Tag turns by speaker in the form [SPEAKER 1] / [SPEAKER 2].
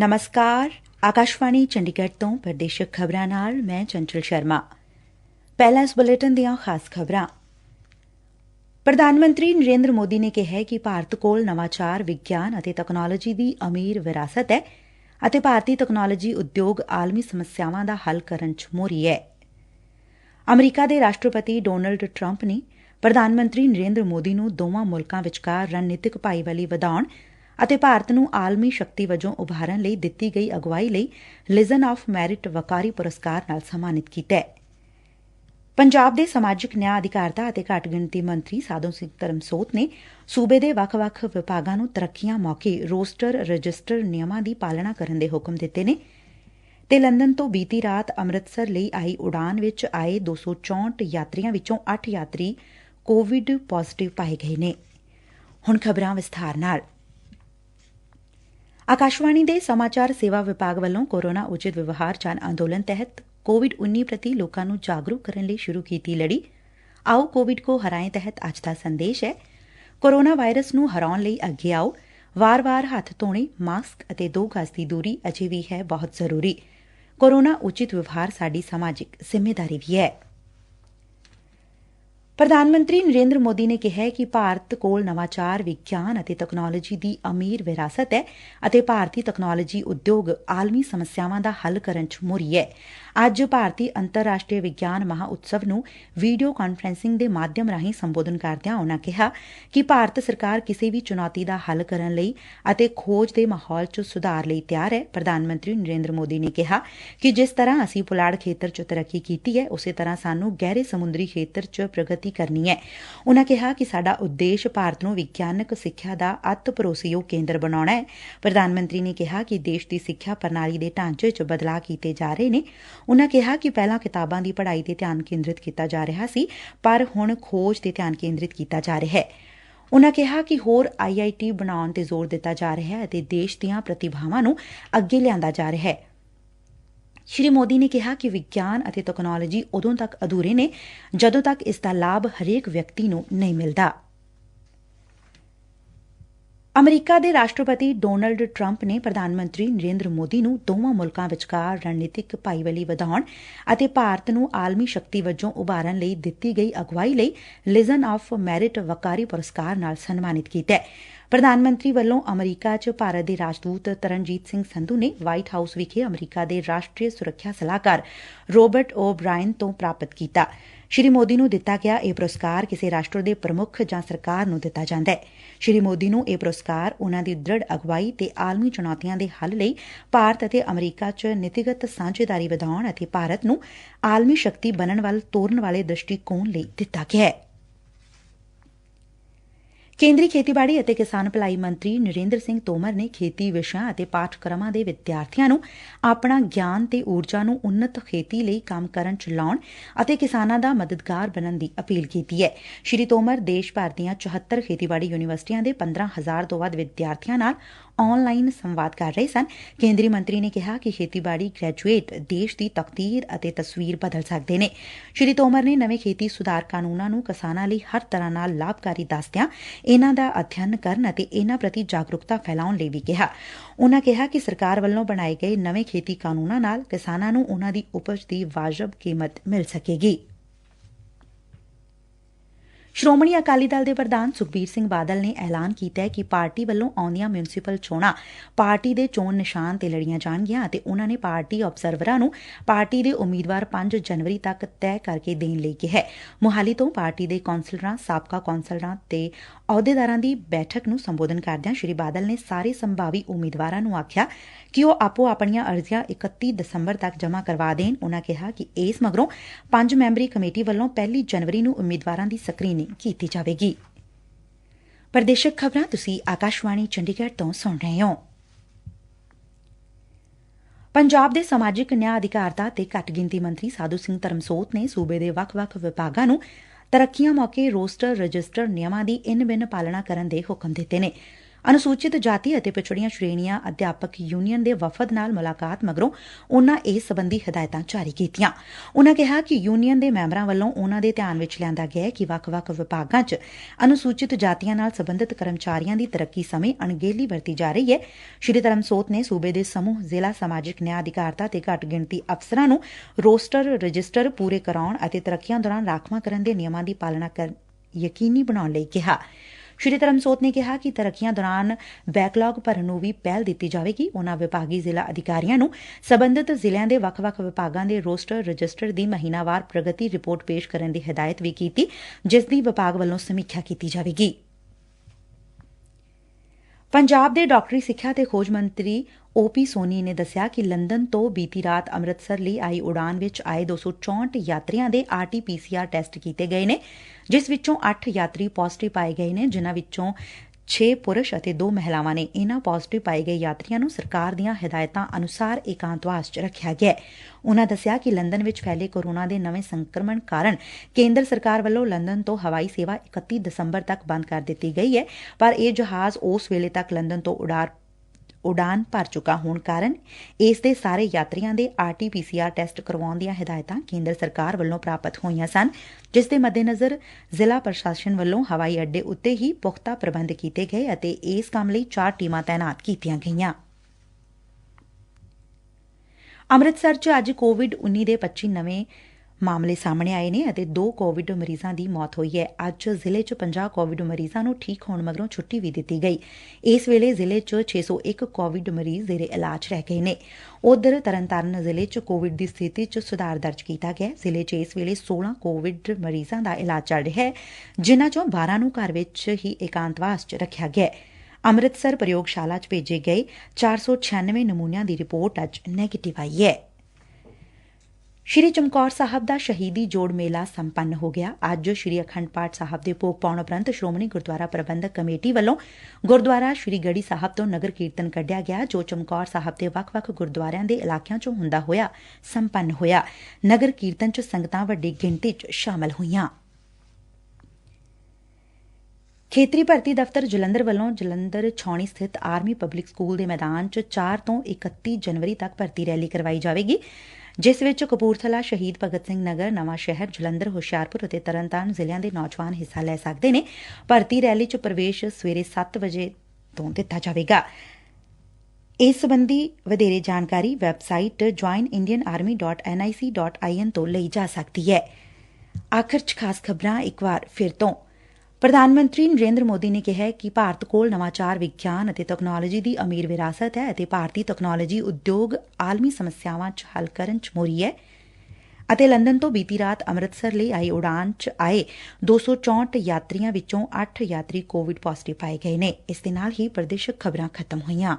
[SPEAKER 1] ਨਮਸਕਾਰ ਆਕਾਸ਼ਵਾਣੀ ਚੰਡੀਗੜ੍ਹ ਤੋਂ ਪ੍ਰਦੇਸ਼ਕ ਖ਼ਬਰਾਂ ਨਾਲ ਮੈਂ ਚੰਚਲ ਸ਼ਰਮਾ ਪਹਿਲਾ ਇਸ ਬੁਲੇਟਿਨ ਦੀਆਂ ਖਾਸ ਖ਼ਬਰਾਂ ਪ੍ਰਧਾਨ ਮੰਤਰੀ ਨਰੇਂਦਰ ਮੋਦੀ ਨੇ ਹੈ ਕਿ ਭਾਰਤ ਕੋਲ ਨਵਾਚਾਰ ਵਿਗਿਆਨ ਅਤੇ ਟੈਕਨੋਲੋਜੀ ਦੀ ਅਮੀਰ ਵਿਰਾਸਤ ਹੈ ਅਤੇ ਭਾਰਤੀ ਟੈਕਨੋਲੋਜੀ ਉਦਯੋਗ ਆਲਮੀ ਸਮੱਸਿਆਵਾਂ ਦਾ ਹੱਲ ਕਰਨ ਚ ਮੋਰੀ ਹੈ ਅਮਰੀਕਾ ਦੇ ਰਾਸ਼ਟਰਪਤੀ ਡੋਨਲਡ ਟਰੰਪ ਨੇ ਪ੍ਰਧਾਨ ਮੰਤਰੀ ਨਰੇਂਦਰ ਮੋਦੀ ਨੂੰ ਦੋਵਾਂ ਮੁਲਕਾਂ ਵਿਚਕਾਰ ਰਣਨੀਤਿਕ ਭਾਈਵਾਲੀ ਵਧਾਉਣ ਅਤੇ ਭਾਰਤ ਨੂੰ ਆਲਮੀ ਸ਼ਕਤੀ ਵਜੋਂ ਉਭਾਰਨ ਲਈ ਦਿੱਤੀ ਗਈ ਅਗਵਾਈ ਲਈ ਲੀਜ਼ਨ ਆਫ਼ ਮੈਰਿਟ ਵਕਾਰੀ ਪੁਰਸਕਾਰ ਨਾਲ ਸਨਮਾਨਿਤ ਕੀਤਾ ਹੈ। ਪੰਜਾਬ ਦੇ ਸਮਾਜਿਕ ਨਿਆਂ ਅਧਿਕਾਰਤਾ ਅਤੇ ਘੱਟ ਗਿਣਤੀ ਮੰਤਰੀ ਸਾਧੂ ਸਿੰਘ ਧਰਮਸੋਤ ਨੇ ਸੂਬੇ ਦੇ ਵੱਖ ਵੱਖ ਵਿਭਾਗਾਂ ਨੂੰ ਤਰੱਕੀਆਂ ਮੌਕੇ ਰੋਸਟਰ ਰਜਿਸਟਰ ਨਿਯਮਾਂ ਦੀ ਪਾਲਣਾ ਕਰਨ ਦੇ ਹੁਕਮ ਦਿੱਤੇ ਨੇ ਤੇ ਲੰਡਨ ਤੋਂ ਬੀਤੀ ਰਾਤ ਅੰਮ੍ਰਿਤਸਰ ਲਈ ਆਈ ਉਡਾਨ ਵਿੱਚ ਆਏ 264 ਯਾਤਰੀਆਂ ਵਿੱਚੋਂ 8 ਯਾਤਰੀ ਕੋਵਿਡ ਪੋਜ਼ਿਟਿਵ ਪਾਏ ਗਏ ਨੇ ਹੁਣ ਖਬਰਾਂ ਵਿਸਥਾਰ ਨਾਲ ਆਕਾਸ਼ਵਾਣੀ ਦੇ ਸਮਾਚਾਰ ਸੇਵਾ ਵਿਭਾਗ ਵੱਲੋਂ ਕੋਰੋਨਾ ਉਚਿਤ ਵਿਵਹਾਰ ਜਨ ਅੰਦੋਲਨ ਤਹਿਤ ਕੋਵਿਡ ਪ੍ਰਤੀ ਲੋਕਾਂ ਨੂੰ ਜਾਗਰੁਕ ਕਰਨ ਲਈ ਸੁਰੂ ਕੀਤੀ ਲੜੀ ਆਓ ਕੋਵਿਡ ਕੋ ਹਰਾਏ ਤਹਿਤ ਅੱਜ ਦਾ ਸੰਦੇਸ਼ ਹੈ ਕੋਰੋਨਾ ਵਾਇਰਸ ਨੂੰ ਹਰਾਉਣ ਲਈ ਅੱਗੇ ਆਓ ਵਾਰ ਵਾਰ ਹੱਬ ਧੋਣੇ ਮਾਸਕ ਅਤੇ 2 ਗਜ਼ ਦੀ ਦੁਰੀ ਅਜੇ ਵੀ ਹੈ ਬਹੁਤ ਜ਼ਰੁਰੀ ਕੋਰੋਨਾ ਉਚਿਤ ਵਿਵਹਾਰ ਸਾਡੀ ਸਮਾਜਿਕ ਜਿੰਮੇਦਾਰੀ ਵੀ ਐਂ ਪ੍ਰਧਾਨ ਮੰਤਰੀ ਨਰੇਂਦਰ ਮੋਦੀ ਨੇ ਕਿਹਾ ਕਿ ਭਾਰਤ ਕੋਲ ਨਵਾਚਾਰ ਵਿਗਿਆਨ ਅਤੇ ਟੈਕਨੋਲੋਜੀ ਦੀ ਅਮੀਰ ਵਿਰਾਸਤ ਹੈ ਅਤੇ ਭਾਰਤੀ ਟੈਕਨੋਲੋਜੀ ਉਦਯੋਗ ਆਲਮੀ ਸਮੱਸਿਆਵਾਂ ਦਾ ਹੱਲ ਕਰਨ ਚ ਮੋਹਰੀ ਹੈ ਅੱਜ ਭਾਰਤੀ ਅੰਤਰਰਾਸ਼ਟਰੀ ਵਿਗਿਆਨ ਉਤਸਵ ਨੂੰ ਵੀਡੀਓ ਕਾਨਫਰੰਸਿੰਗ ਦੇ ਮਾਧਿਅਮ ਰਾਹੀਂ ਸੰਬੋਧਨ ਕਰਦਿਆਂ ਉਨੂਾਂ ਕਿਹਾ ਕਿ ਭਾਰਤ ਸਰਕਾਰ ਕਿਸੇ ਵੀ ਚੁਣੌਤੀ ਦਾ ਹੱਲ ਕਰਨ ਲਈ ਅਤੇ ਖੋਜ ਦੇ ਮਾਹੌਲ ਚ ਸੁਧਾਰ ਲਈ ਤਿਆਰ ਹੈ ਪ੍ਰਧਾਨ ਮੰਤਰੀ ਨਰੇਂਦਰ ਮੋਦੀ ਨੇ ਕਿਹਾ ਕਿ ਜਿਸ ਤਰ੍ਹਾਂ ਅਸੀਂ ਪੁਲਾੜ ਖੇਤਰ ਚ ਤਰੱਕੀ ਕੀਤੀ ਹੈ ਉਸੇ ਤਰ੍ਹਾਂ ਸਾਨੂੰ ਗਹਿਰੇ ਸਮੁੰਦਰੀ ਖੇਤਰ ਚ ਪ੍ਰਗਤੀ ਕਰਨੀ ਹੈ ਉਨੂਾਂ ਕਿਹਾ ਕਿ ਸਾਡਾ ਉਦੇਸ਼ ਭਾਰਤ ਨੂੰ ਵਿਗਿਆਨਕ ਸਿੱਖਿਆ ਦਾ ਅਤ ਭਰੋਸੇਯੋਗ ਕੇਂਦਰ ਬਣਾਉਣਾ ਹੈ ਪ੍ਰਧਾਨ ਮੰਤਰੀ ਨੇ ਕਿਹਾ ਕਿ ਦੇਸ਼ ਦੀ ਸਿੱਖਿਆ ਪ੍ਰਣਾਲੀ ਦੇ ਢਾਂਚੇ ਚ ਬਦਲਾਅ ਕੀਤੇ ਜਾ ਰਹੇ ਨੇ ਉਨੂਾ ਕਿਹਾ ਕਿ ਪਹਿਲਾਂ ਕਿਤਾਬਾਂ ਦੀ ਪੜਾਈ ਤੇ ਧਿਆਨ ਕੇਂਦਰਿਤ ਕੀਤਾ ਜਾ ਰਿਹਾ ਸੀ ਪਰ ਹੁਣ ਖੋਜ ਤੇ ਧਿਆਨ ਕੇਂਦਰਿਤ ਕੀਤਾ ਜਾ ਰਿਹਾ ਹੈ ਉਨੂਾ ਕਿਹਾ ਕਿ ਹੋਰ ਆਈਆਈਟੀ ਬਣਾਉਣ ਤੇ ਜ਼ੋਰ ਦਿੱਤਾ ਜਾ ਰਿਹਾ ਹੈ ਅਤੇ ਦੇਸ਼ ਦੀਆਂ ਪ੍ਰਤਿਭਾਵਾਂ ਨੂੰ ਅੱਗੇ ਲਿਆਂਦਾ ਜਾ ਰਿਹਾ ਹੈ ਸ੍ਰੀ ਮੋਦੀ ਨੇ ਕਿਹਾ ਕਿ ਵਿਗਿਆਨ ਅਤੇ ਟੈਕਨੋਲੋਜੀ ਉਦੋਂ ਤੱਕ ਅਧੂਰੇ ਨੇ ਜਦੋਂ ਤੱਕ ਇਸ ਦਾ ਲਾਭ ਹਰੇਕ ਵਿਅਕਤੀ ਨੂੰ ਨਹੀਂ ਮਿਲਦਾ ਅਮਰੀਕਾ ਦੇ ਰਾਸ਼ਟਰਪਤੀ ਡੋਨਲਡ ਟਰੰਪ ਨੇ ਪ੍ਰਧਾਨ ਮੰਤਰੀ ਨਰੇਂਦਰ ਮੋਦੀ ਨੂੰ ਦੋਵਾਂ ਮੁਲਕਾਂ ਵਿਚਕਾਰ ਰਣਨੀਤਿਕ ਭਾਈਵਾਲੀ ਵਧਾਉਣ ਅਤੇ ਭਾਰਤ ਨੂੰ ਆਲਮੀ ਸ਼ਕਤੀ ਵਜੋਂ ਉਭਾਰਨ ਲਈ ਦਿੱਤੀ ਗਈ ਅਗਵਾਈ ਲਈ ਲੀਜ਼ਨ ਆਫ਼ ਮੈਰਿਟ ਵਕਾਰੀ ਪੁਰਸਕਾਰ ਨਾਲ ਸਨਮਾਨਿਤ ਕੀਤੈ ਪ੍ਰਧਾਨ ਮੰਤਰੀ ਵੱਲੋਂ ਅਮਰੀਕਾ ਚ ਭਾਰਤ ਦੇ ਰਾਜਦੂਤ ਤਰਨਜੀਤ ਸਿੰਘ ਸੰਧੂ ਨੇ ਵਾਈਟ ਹਾਊਸ ਵਿਖੇ ਅਮਰੀਕਾ ਦੇ ਰਾਸ਼ਟਰੀ ਸੁਰੱਖਿਆ ਸਲਾਹਕਾਰ ਰੋਬਰਟ ਓ ਬ੍ਰਾਇਨ ਤੋਂ ਪ੍ਰਾਪਤ ਕੀਤਾ ਸ੍ਰੀ ਮੋਦੀ ਨੂੰ ਦਿੱਤਾ ਗਿਆ ਇਹ ਪੁਰਸਕਾਰ ਕਿਸੇ ਰਾਸ਼ਟਰ ਦੇ ਪ੍ਰਮੁੱਖ ਜਾਂ ਸਰਕਾਰ ਨੂੰ ਦਿੱਤਾ ਜਾਂਦਾ ਹੈ ਸ੍ਰੀ ਮੋਦੀ ਨੂੰ ਇਹ ਪੁਰਸਕਾਰ ਉਨ੍ਹਾਂ ਦੀ ਦ੍ਰਿੜ ਅਗਵਾਈ ਤੇ ਆਲਮੀ ਚੁਣੌਤੀਆਂ ਦੇ ਹੱਲ ਲਈ ਭਾਰਤ ਅਤੇ ਅਮਰੀਕਾ ਚ ਨੀਤੀਗਤ ਸਾਂਝੇਦਾਰੀ ਵਧਾਉਣ ਅਤੇ ਭਾਰਤ ਨੂੰ ਆਲਮੀ ਸ਼ਕਤੀ ਬਣਨ ਵੱਲ ਤੋਰਨ ਵਾਲੇ ਦ੍ਰਿਸ਼ਟੀਕੋਣ ਲਈ ਦਿੱਤਾ ਹੈ ਕੇਂਦਰੀ ਖੇਤੀਬਾੜੀ ਅਤੇ ਕਿਸਾਨ ਭਲਾਈ ਮੰਤਰੀ ਨਰਿੰਦਰ ਸਿੰਘ ਤੋਮਰ ਨੇ ਖੇਤੀ ਵਿਸ਼ਿਆਂ ਅਤੇ ਪਾਠਕ੍ਰਮਾਂ ਦੇ ਵਿਦਿਆਰਥੀਆਂ ਨੂੰ ਆਪਣਾ ਗਿਆਨ ਤੇ ਊਰਜਾ ਨੂੰ ਉੱਨਤ ਖੇਤੀ ਲਈ ਕੰਮ ਕਰਨ ਚ ਲਾਉਣ ਅਤੇ ਕਿਸਾਨਾਂ ਦਾ ਮਦਦਗਾਰ ਬਣਨ ਦੀ ਅਪੀਲ ਕੀਤੀ ਐ ਸ੍ਰੀ ਤੋਮਰ ਦੇਸ਼ ਭਰ ਦੀਆਂ ਖੇਤੀਬਾੜੀ ਯੂਨੀਵਰਸਿਟੀਆਂ ਦੇ 15000 ਹਜ਼ਾਰ ਤੋਂ ਵੱਧ ਵਿਦਿਆਰਥੀਆਂ ਨਾਲ ਆਨਲਾਈਨ ਸੰਵਾਦ ਕਰ ਰਹੇ ਸਨ ਕੇਂਦਰੀ ਮੰਤਰੀ ਨੇ ਕਿਹਾ ਕਿ ਖੇਤੀਬਾੜੀ ਗ੍ਰੈਜੂਏਟ ਦੇਸ਼ ਦੀ ਤਕਦੀਰ ਅਤੇ ਤਸਵੀਰ ਬਦਲ ਸਕਦੇ ਨੇ ਸ੍ਰੀ ਤੋਮਰ ਨੇ ਨਵੇਂ ਖੇਤੀ ਸੁਧਾਰ ਕਾਨੂੰਨਾਂ ਨੂੰ ਕਿਸਾਨਾਂ ਲਈ ਹਰ ਤਰ੍ਹਾਂ ਨਾਲ ਲਾਭਕਾਰੀ ਦੱਸਦਿਆਂ ਇਹਨਾਂ ਦਾ ਅਧਿਐਨ ਕਰਨ ਅਤੇ ਇਹਨਾਂ ਪ੍ਰਤੀ ਜਾਗਰੂਕਤਾ ਫੈਲਾਉਣ ਲਈ ਵੀ ਕਿਹਾ ਉਨੂਾ ਕਿਹਾ ਕਿ ਸਰਕਾਰ ਵੱਲੋਂ ਬਣਾਏ ਗਏ ਨਵੇਂ ਖੇਤੀ ਕਾਨੂੰਨਾਂ ਨਾਲ ਕਿਸਾਨਾਂ ਨੂੰ ਉਹਨਾਂ ਦੀ ਉਪਜ ਦੀ ਵਾਜਬ ਕੀਮਤ ਮਿਲ ਸਕੇਗੀ ਸ੍ਰੋਮਣੀ ਅਕਾਲੀ ਦਲ ਦੇ ਪ੍ਰਧਾਨ ਸੁਖਬੀਰ ਸਿੰਘ ਬਾਦਲ ਨੇ ਐਲਾਨ ਹੈ ਕਿ ਪਾਰਟੀ ਵੱਲੋਂ ਆਉਂਦੀਆਂ ਮਿਊਂਸਪਲ ਚੋਣਾਂ ਪਾਰਟੀ ਦੇ ਚੋਣ ਨਿਸ਼ਾਨ ਤੇ ਲੜੀਆਂ ਜਾਣਗੀਆਂ ਅਤੇ ਉਹਨਾਂ ਨੇ ਪਾਰਟੀ ਆਬਜ਼ਰਵਰਾਂ ਨੂੰ ਪਾਰਟੀ ਦੇ ਉਮੀਦਵਾਰ 5 ਜਨਵਰੀ ਤੱਕ ਤੈਅ ਕਰਕੇ ਦੇਣ ਲਈ ਕਿਹਾ ਮੁਹਾਲੀ ਤੋਂ ਪਾਰਟੀ ਦੇ ਕੌਂਸਲਰਾਂ ਸਾਬਕਾ ਕੌਂਸਲਰਾਂ ਤੇ ਅਹੁਦੇਦਾਰਾਂ ਦੀ ਬੈਠਕ ਨੂੰ ਸੰਬੋਧਨ ਕਰਦਿਆਂ ਸ੍ਰੀ ਬਾਦਲ ਨੇ ਸਾਰੇ ਸੰਭਾਵੀ ਉਮੀਦਵਾਰਾਂ ਨੂੰ ਆਖਿਆ ਕਿ ਉਹ ਆਪੋ ਆਪਣੀਆਂ ਅਰਜ਼ੀਆਂ 31 ਦਸੰਬਰ ਤੱਕ ਜਮ੍ਹਾਂ ਕਰਵਾ ਦੇਣ ਉਨੂਾਂ ਕਿਹਾ ਕਿ ਇਸ ਮਗਰੋਂ 5 ਮੈਂਬਰੀ ਕਮੇਟੀ ਵੱਲੋਂ 1 ਜਨਵਰੀ ਨੂੰ ਉਮੀਦਵਾਰਾਂ ਦੀ ਸਕਰੀਨਿੰਗ ਤਕਸੀਮ ਕੀਤੀ ਜਾਵੇਗੀ ਪਰਦੇਸ਼ਕ ਖਬਰਾਂ ਤੁਸੀਂ ਆਕਾਸ਼ਵਾਣੀ ਚੰਡੀਗੜ੍ਹ ਤੋਂ ਸੁਣ ਰਹੇ ਹੋ ਪੰਜਾਬ ਦੇ ਸਮਾਜਿਕ ਨਿਆਂ ਅਧਿਕਾਰਤਾ ਤੇ ਘੱਟ ਗਿਣਤੀ ਮੰਤਰੀ ਸਾਧੂ ਸਿੰਘ ਧਰਮਸੋਤ ਨੇ ਸੂਬੇ ਦੇ ਵੱਖ-ਵੱਖ ਵਿਭਾਗਾਂ ਨੂੰ ਤਰੱਕੀਆਂ ਮੌਕੇ ਰੋਸਟਰ ਰਜਿਸਟਰ ਨਿਯਮਾਂ ਦੀ ਇਨ ਬਿਨ ਪਾਲਣਾ ਕਰਨ ਦੇ ਹੁਕਮ ਦਿੱਤੇ ਨੇ ਅਨੁਸੂਚਿਤ ਜਾਤੀ ਅਤੇ ਪਿਛੜੀਆਂ ਸ਼੍ਰੇਣੀਆਂ ਅਧਿਆਪਕ ਯੂਨੀਅਨ ਦੇ ਵਫ਼ਦ ਨਾਲ ਮੁਲਾਕਾਤ ਮਗਰੋਂ ਉਨ੍ਹਾਂ ਇਸ ਸਬੰਧੀ ਹਦਾਇਤਾਂ ਜਾਰੀ ਕੀਤੀਆਂ ਉਨ੍ਹਾਂ ਕਿਹਾ ਕਿ ਯੂਨੀਅਨ ਦੇ ਮੈਂਬਰਾਂ ਵੱਲੋਂ ਉਨ੍ਹਾਂ ਦੇ ਧਿਆਨ ਵਿੱਚ ਲਿਆਂਦਾ ਗਿਆ ਕਿ ਵੱਖ ਵੱਖ ਵਿਭਾਗਾਂ ਚ ਅਨੁਸੂਚਿਤ ਜਾਤੀਆਂ ਨਾਲ ਸਬੰਧਤ ਕਰਮਚਾਰੀਆਂ ਦੀ ਤਰੱਕੀ ਸਮੇਂ ਅਣਗਹਿਲੀ ਵਰਤੀ ਜਾ ਰਹੀ ਹੈ ਸ੍ਰੀ ਧਰਮਸੋਤ ਨੇ ਸੂਬੇ ਦੇ ਸਮੂਹ ਜ਼ਿਲ੍ਹਾ ਸਮਾਜਿਕ ਨਿਆਂ ਅਧਿਕਾਰਤਾ ਤੇ ਘੱਟ ਗਿਣਤੀ ਅਫ਼ਸਰਾਂ ਨੂੰ ਰੋਸਟਰ ਰਜਿਸਟਰ ਪੂਰੇ ਕਰਾਉਣ ਅਤੇ ਤਰੱਕੀਆਂ ਦੌਰਾਨ ਰਾਖਵਾਂਕਰਨ ਦੇ ਨਿਯਮਾਂ ਦੀ ਪਾਲਣਾ ਕਰਨ ਯਕੀਨੀ ਬਣਾਉਣ ਲਈ ਕਿਹਾ ਸ੍ਰੀ ਧਰਮਸੋਤ ਨੇ ਕਿਹਾ ਕਿ ਤਰੱਕੀਆਂ ਦੌਰਾਨ ਬੈਕਲੌਗ ਭਰਨ ਨੂੰ ਵੀ ਪਹਿਲ ਦਿੱਤੀ ਜਾਵੇਗੀ ਉਨੂਾਂ ਵਿਭਾਗੀ ਜ਼ਿਲ੍ਹਾ ਅਧਿਕਾਰੀਆਂ ਨੂੰ ਸਬੰਧਤ ਜ਼ਿਲ੍ਹਿਆਂ ਦੇ ਵੱਖ ਵੱਖ ਵਿਭਾਗਾਂ ਦੇ ਰੋਸਟਰ ਰਜਿਸਟਰ ਦੀ ਮਹੀਨਾਵਾਰ ਪ੍ਰਗਤੀ ਰਿਪੋਰਟ ਪੇਸ਼ ਕਰਨ ਦੀ ਹਦਾਇਤ ਵੀ ਕੀਤੀ ਜਿਸ ਦੀ ਵਿਭਾਗ ਵੱਲੋਂ ਸਮੀਖਿਆ ਕੀਤੀ ਜਾਵੇਗੀ ਪੰਜਾਬ ਦੇ ਡਾਕਟਰੀ ਸਿੱਖਿਆ ਤੇ ਖੋਜ ਮੰਤਰੀ ਓ ਪੀ ਸੋਨੀ ਨੇ ਦਸਿਆ ਕਿ ਲੰਡਨ ਤੋਂ ਬੀਤੀ ਰਾਤ ਅੰਮ੍ਰਿਤਸਰ ਲਈ ਆਈ ਉਡਾਣ ਵਿਚ ਆਏ 264 ਯਾਤਰੀਆਂ ਦੇ R T P C R test ਕੀਤੇ ਗਏ ਨੇ ਜਿਸ ਵਿਚੋਂ 8 ਯਾਤਰੀ ਪਾਜ਼ੇਟਿਵ ਪਾਏ ਗਏ ਨੇ ਜਿਨ੍ਹਾਂ ਵਿਚੋਂ 6 ਪੁਰਸ਼ ਅਤੇ 2 ਮਹਿਲਾਵਾਂ ਨੇ ਇਹਨਾਂ ਪਾਜ਼ੇਟਿਵ ਪਾਏ ਗਏ ਯਾਤਰੀਆਂ ਨੂੰ ਸਰਕਾਰ ਦੀਆਂ ਹਦਾਇਤਾਂ ਅਨੁਸਾਰ ਇਕਾਂਤਵਾਸ 'ਚ ਰੱਖਿਆ ਹੈ ਉਹਨਾਂ ਦੱਸਿਆ ਕਿ ਲੰਡਨ ਵਿੱਚ ਫੈਲੇ ਕੋਰੋਨਾ ਦੇ ਨਵੇਂ ਸੰਕਰਮਣ ਕਾਰਨ ਕੇਂਦਰ ਸਰਕਾਰ ਵੱਲੋਂ ਲੰਡਨ ਤੋਂ ਹਵਾਈ ਸੇਵਾ 31 ਦਸੰਬਰ ਤੱਕ ਬੰਦ ਕਰ ਦਿੱਤੀ ਗਈ ਹੈ ਪਰ ਇਹ ਜਹਾਜ਼ ਉਸ ਵੇਲੇ ਤੱਕ ਲੰਡਨ ਤੋਂ ਉਡਾਰ ਉਡਾਨ ਭਰ ਚੁੱਕਾ ਹੋਣ ਕਾਰਨ ਇਸ ਦੇ ਸਾਰੇ ਯਾਤਰੀਆਂ ਦੇ R T P C R test ਕਰਵਾਉਣ ਦੀਆਂ ਹਦਾਇਤਾਂ ਕੇਂਦਰ ਸਰਕਾਰ ਵੱਲੋਂ ਪ੍ਰਾਪਤ ਹੋਈਆਂ ਸਨ ਜਿਸ ਦੇ ਮੱਦੇਨਜ਼ਰ ਜ਼ਿਲ੍ਹਾ ਪ੍ਰਸ਼ਾਸਨ ਵੱਲੋਂ ਹਵਾਈ ਅੱਡੇ ਉੱਤੇ ਹੀ ਪੁਖਤਾ ਪ੍ਰਬੰਧ ਕੀਤੇ ਗਏ ਅਤੇ ਇਸ ਕੰਮ ਲਈ ਚਾਰ ਟੀਮਾਂ ਤਾਇਨਾਤ ਕੀਤੀਆਂ ਗਈਆਂ ਅੰਮ੍ਰਿਤਸਰ 'ਚ ਅੱਜ ਕੋਵਿਡ 19 ਦੇ 25 ਨਵੇਂ ਮਾਮਲੇ ਸਾਹਮਣੇ ਆਏ ਨੇ ਅਤੇ ਦੋ ਕੋਵਿਡ ਮਰੀਜ਼ਾਂ ਦੀ ਮੌਤ ਹੋਈ ਹੈ ਅੱਜ ਜ਼ਿਲ੍ਹੇ ਚ 50 ਕੋਵਿਡ ਮਰੀਜ਼ਾਂ ਨੂੰ ਠੀਕ ਹੋਣ ਮਗਰੋਂ ਛੁੱਟੀ ਵੀ ਦਿੱਤੀ ਗਈ ਇਸ ਵੇਲੇ ਜ਼ਿਲ੍ਹੇ ਚ 601 ਕੋਵਿਡ ਮਰੀਜ਼ ਜ਼ੇਰੇ ਇਲਾਜ ਰਹਿ ਗਏ ਨੇ ਉਧਰ ਤਰਨਤਾਰਨ ਜ਼ਿਲ੍ਹੇ ਚ ਕੋਵਿਡ ਦੀ ਸਥਿਤੀ ਚ ਸੁਧਾਰ ਦਰਜ ਕੀਤਾ ਗਿਆ ਜ਼ਿਲ੍ਹੇ ਚ ਇਸ ਵੇਲੇ 16 ਕੋਵਿਡ ਮਰੀਜ਼ਾਂ ਦਾ ਇਲਾਜ ਚੱਲ ਰਿਹਾ ਹੈ ਜਿਨ੍ਹਾਂ ਚੋਂ 12 ਨੂੰ ਘਰ ਵਿੱਚ ਹੀ ਇਕਾਂਤਵਾਸ ਚ ਰੱਖਿਆ ਗਿਆ ਅੰਮ੍ਰਿਤਸਰ ਪ੍ਰਯੋਗਸ਼ਾਲਾ ਚ ਭੇਜੇ ਗਏ 496 ਨਮੂਨਿਆਂ ਦੀ ਰਿਪੋਰਟ ਅੱਜ ਨੈਗੇਟਿਵ ਆਈ ਹੈ ਸ੍ਰੀ ਚਮਕੌਰ ਸਾਹਿਬ ਦਾ ਸ਼ਹੀਦੀ ਜੋੜ ਮੇਲਾ ਸੰਪੰਨ ਹੋ ਗਿਆ ਅੱਜ ਸ੍ਰੀ ਅਖੰਡ ਪਾਠ ਸਾਹਿਬ ਦੇ ਭੋਗ ਪਾਉਣ ਉਪਰੰਤ ਸ਼ੋਮਣੀ ਗੁਰਦੁਆਰਾ ਪ੍ਰਬੰਧਕ ਕਮੇਟੀ ਵੱਲੋਂ ਗੁਰਦੁਆਰਾ ਸ੍ਰੀ ਗੜੀ ਸਾਹਿਬ ਤੋਂ ਨਗਰ ਕੀਰਤਨ ਕੱਢਿਆ ਗਿਆ ਜੋ ਚਮਕੌਰ ਸਾਹਿਬ ਦੇ ਵੱਖ-ਵੱਖ ਗੁਰਦੁਆਰਿਆਂ ਦੇ ਇਲਾਕਿਆਂ ਚੋਂ ਹੁੰਦਾ ਹੋਇਆ ਸੰਪੰਨ ਹੋਇਆ ਨਗਰ ਕੀਰਤਨ 'ਚ ਸੰਗਤਾਂ ਵੱਡੀ ਗਿਣਤੀ 'ਚ ਸ਼ਾਮਲ ਹੋਈਆਂ ਖੇਤਰੀ ਭਰਤੀ ਦਫ਼ਤਰ ਜਲੰਧਰ ਵੱਲੋਂ ਜਲੰਧਰ ਛੌਣੀ ਸਥਿਤ ਆਰਮੀ ਪਬਲਿਕ ਸਕੂਲ ਦੇ ਮੈਦਾਨ 'ਚ 4 ਤੋਂ 31 ਜਨਵਰੀ ਤੱਕ ਭਰਤੀ ਰੈਲੀ ਕਰਵਾਈ ਜਾਵੇਗੀ ਜਿਸ ਵਿਚ ਕਪੂਰਥਲਾ ਸ਼ਹੀਦ ਭਗਤ ਸਿੰਘ ਨਗਰ ਨਵਾਂ ਸ਼ਹਿਰ ਜਲੰਧਰ ਹੁਸ਼ਿਆਰਪੁਰ ਅਤੇ ਤਰਨਤਾਰਨ ਜ਼ਿਲ੍ਹਿਆਂ ਦੇ ਨੌਜਵਾਨ ਹਿੱਸਾ ਲੈ ਸਕਦੇ ਨੇ ਭਰਤੀ ਰੈਲੀ ਚ ਪ੍ਰਵੇਸ਼ ਸਵੇਰੇ 7 ਵਜੇ ਤੋਂ ਦਿੱਤਾ ਜਾਵੇਗਾ ਇਸ ਸਬੰਧੀ ਵਧੇਰੇ ਜਾਣਕਾਰੀ ਵੈਬਸਾਈਟ joinindianarmy.nic.in ਤੋਂ ਲਈ ਜਾ ਸਕਦੀ ਹੈ ਆਖਰ ਚ ਖਾਸ ਖਬਰਾਂ ਇੱਕ ਵਾਰ ਫਿਰ ਤੋਂ ਪ੍ਰਧਾਨ ਮੰਤਰੀ ਨਰੇਂਦਰ ਮੋਦੀ ਨੇ ਕਿਹੈ ਕਿ ਭਾਰਤ ਕੋਲ ਨਵਾਚਾਰ ਵਿਗਿਆਨ ਅਤੇ ਤਕਨਾਲੋਜੀ ਦੀ ਅਮੀਰ ਵਿਰਾਸਤ ਐ ਅਤੇ ਭਾਰਤੀ ਤਕਨਾਲੋਜੀ ਉਦਯੋਗ ਆਲਮੀ ਸਮੱਸਿਆਵਾਂ ਚ ਹੱਲ ਕਰਨ ਚ ਮੋਰੀ ਐ ਅਤੇ ਲੰਡਨ ਤੋਂ ਬੀਤੀ ਰਾਤ ਅੰਮ੍ਰਿਤਸਰ ਲਈ ਆਈ ਉਡਾਣ ਚ ਆਏ 264 ਯਾਤਰੀਆਂ ਵਿੱਚੋਂ 8 ਯਾਤਰੀ ਕੋਵਿਡ ਪਾਜ਼ੇਟਿਵ ਪਾਏ ਗਏ ਨੇ ਇਸ ਦੇ ਨਾਲ ਹੀ ਪ੍ਰਦੇਸ਼ਕ ਖ਼ਬਰਾਂ ਖ਼ਤਮ ਹੋਈਆਂ